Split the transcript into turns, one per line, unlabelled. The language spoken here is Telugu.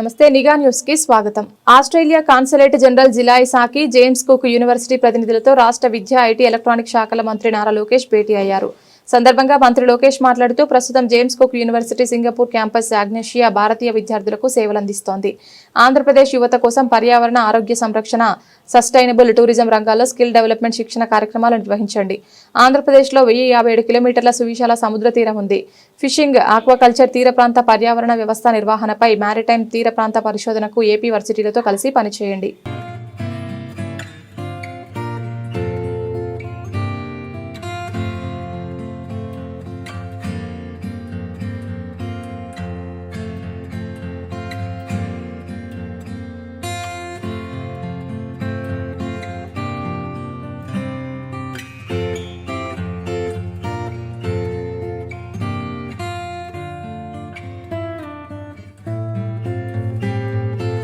నమస్తే నిఘా న్యూస్కి స్వాగతం. ఆస్ట్రేలియా కాన్సులేట్ జనరల్ జిలాయి సాకి జేమ్స్ కుక్ యూనివర్సిటీ ప్రతినిధులతో రాష్ట్ర విద్యా ఐటీ ఎలక్ట్రానిక్ శాఖల మంత్రి నారా లోకేష్ భేటీ అయ్యారు. సందర్భంగా మంత్రి లోకేష్ మాట్లాడుతూ ప్రస్తుతం James Cook University Singapore campus ఆగ్నేషియా భారతీయ విద్యార్థులకు సేవలందిస్తోంది. ఆంధ్రప్రదేశ్ యువత కోసం పర్యావరణ ఆరోగ్య సంరక్షణ సస్టైనబుల్ టూరిజం రంగాల్లో స్కిల్ డెవలప్మెంట్ శిక్షణ కార్యక్రమాలు నిర్వహించండి. ఆంధ్రప్రదేశ్లో వెయ్యి యాభై ఏడు కిలోమీటర్ల సువిశాల సముద్ర తీరం ఉంది. ఫిషింగ్ ఆక్వాకల్చర్ తీర ప్రాంత పర్యావరణ వ్యవస్థ నిర్వహణపై మారిటైమ్ తీర ప్రాంత పరిశోధనకు ఏపీ వర్సిటీలతో కలిసి పనిచేయండి.